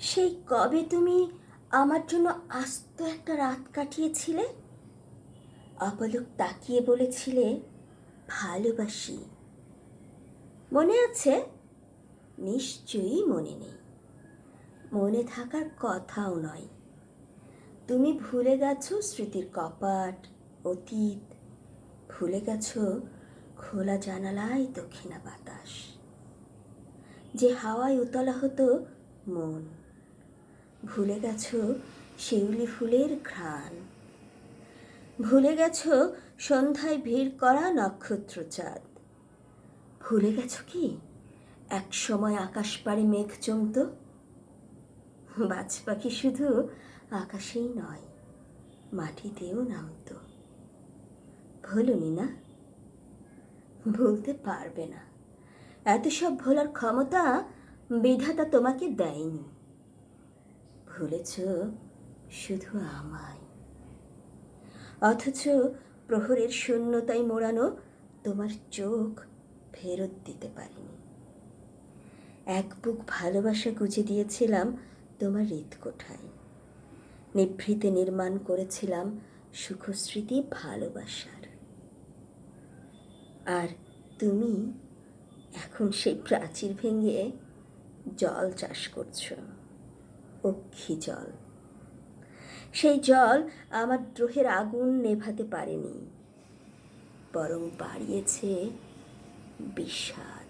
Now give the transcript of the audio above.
সেই কবে তুমি আমার জন্য আস্ত একটা রাত কাটিয়েছিলে? অপলক তাকিয়ে বলেছিলে, ভালোবাসি। মনে আছে? নিশ্চয়ই মনে নেই। মনে থাকার কথাও নয়। তুমি ভুলে গেছো স্মৃতির কপাট, অতীত। ভুলে গেছো খোলা জানালায় দক্ষিণা বাতাস। যে হাওয়ায় উতলা হতো মন। ভুলে গেছো শিউলি ফুলের ঘ্রাণ? ভুলে গেছো সন্ধ্যায় ভিড় করা নক্ষত্র চাঁদ ভুলে গেছো কি? এক সময় আকাশ পাড়ে মেঘ জমত? বাজ পাখি শুধু আকাশেই নয়, মাটিতেও নামতো। ভুলুনি না? ভুলতে পারবে না। এত সব ভোলার ক্ষমতা বিধাতা তোমাকে দেয়নি। ভুলেছ শুধু আমায়। অথচ প্রহরের শূন্যতায় মোড়ানো তোমার চোখ ফেরত দিতে পারিনি। এক বুক ভালোবাসা গুজে দিয়েছিলাম তোমার হৃদকোঠায়। নিভৃতে নির্মাণ করেছিলাম সুখস্মৃতি ভালোবাসার। আর তুমি এখন সেই প্রাচীর ভেঙে জল চাষ করছ। অক্ষি জল। সেই জল আমার দ্রোহের আগুন নেভাতে পারেনি বরং বাড়িয়েছে বিষাদ।